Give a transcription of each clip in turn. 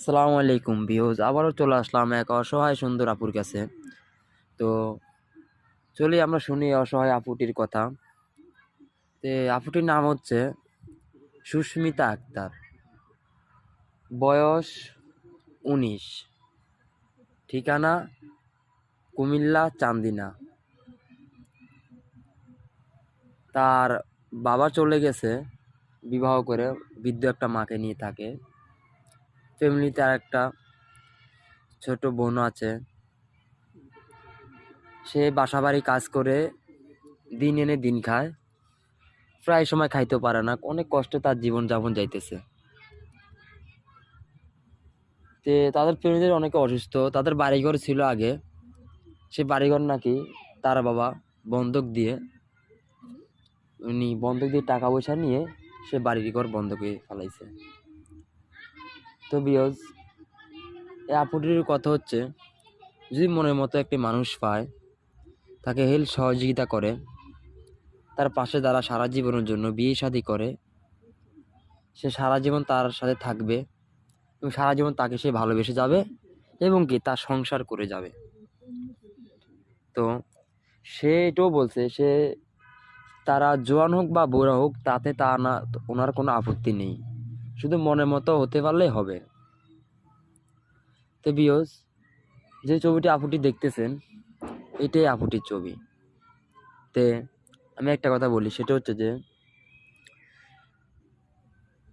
আসসালামু আলাইকুম ভিউজ আবারও চলে আসলাম এক অসহায় সুন্দর আপুর কাছে। তো চলি আমরা শুনি অসহায় আপুটির কথা। তে আপুটির নাম হচ্ছে সুস্মিতা আক্তার। বয়স উনিশ। ঠিকানা কুমিল্লা চান্দিনা। তার বাবা চলে গেছে বিবাহ করে, বৃদ্ধ একটা মাকে নিয়ে থাকে। ফ্যামিলিতে আর একটা ছোট বোন আছে। সে বাসা বাড়ি কাজ করে দিন এনে দিন খায়। প্রায় সময় খাইতে পারে না। অনেক কষ্টে তার জীবন যাপন যাইতেছে। তে তাদের ফ্যামিলির অনেকে অসুস্থ। তাদের বাড়িঘর ছিল আগে। সে বাড়িঘর নাকি তার বাবা বন্ধক দিয়ে, উনি বন্ধক দিয়ে টাকা পয়সা নিয়ে সে বাড়ির ঘর বন্ধকে ফেলাইছে। তো বিয়জ এই আপুটির কথা হচ্ছে, যদি মনের মতো একটি মানুষ পায়, তাকে হেল্প সহযোগিতা করে, তার পাশে দ্বারা সারা জীবনের জন্য বিয়ে শাদী করে, সে সারা জীবন তার সাথে থাকবে এবং সারা জীবন তাকে সে ভালোবেসে যাবে এবং কি তার সংসার করে যাবে। তো সে এটাও বলছে, সে তারা জোয়ান হোক বা বুড়া হোক, তাতে তা না, ওনার কোনো আপত্তি নেই। শুধু মনের মতো হতে পারলেই হবে। তো বিয়স যে ছবিটি আপুটি দেখতেছেন, এটাই আপুটির ছবি। তে আমি একটা কথা বলি, সেটা হচ্ছে যে,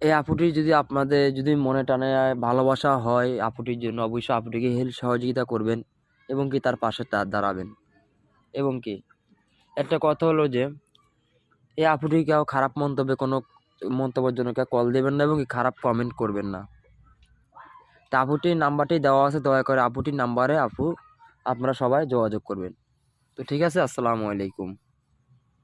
এই আপুটি যদি আপনাদের যদি মনে টানে ভালোবাসা হয়, আপুটির জন্য অবশ্যই আপুটিকে হেল্প সহযোগিতা করবেন এবং কি তার পাশে তার দাঁড়াবেন। এবং কি, একটা কথা হলো যে, এই আপুটি কেউ খারাপ মন্তব্যে কোনো মন্তব্যের জন্য কল দেবেন না এবং খারাপ কমেন্ট করবেন না। তা আপুটির নাম্বারটি দেওয়া আছে, দয়া করে আপুটির নাম্বারে আপু, আপনারা সবাই যোগাযোগ করবেন। তো ঠিক আছে, আসসালামু আলাইকুম।